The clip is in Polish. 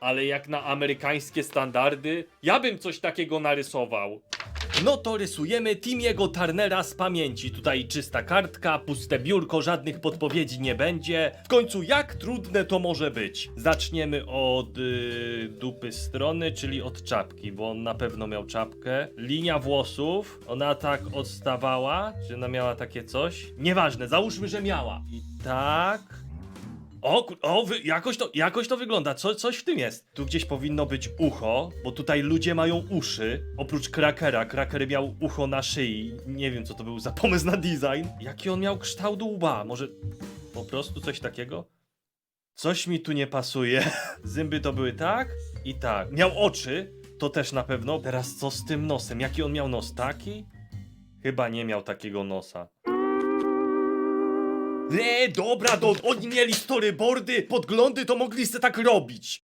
ale jak na amerykańskie standardy, ja bym coś takiego narysował. No to rysujemy Timiego Turnera z pamięci. Tutaj czysta kartka, puste biurko, żadnych podpowiedzi nie będzie. W końcu jak trudne to może być? Zaczniemy od y, dupy strony, czyli od czapki, bo on na pewno miał czapkę. Linia włosów, ona tak odstawała, czy ona miała takie coś? Nieważne, załóżmy, że miała. I tak... O, o wy, jakoś, to, jakoś to wygląda, Co, coś w tym jest. Tu gdzieś powinno być ucho, bo tutaj ludzie mają uszy. Oprócz krakera, kraker miał ucho na szyi. Nie wiem, co to był za pomysł na design. Jaki on miał kształt łba? Może po prostu coś takiego? Coś mi tu nie pasuje. Zęby to były tak i tak. Miał oczy, to też na pewno. Teraz co z tym nosem? Jaki on miał nos? Taki? Chyba nie miał takiego nosa. Nie, dobra, do, oni mieli storyboardy, podglądy, to mogli tak robić.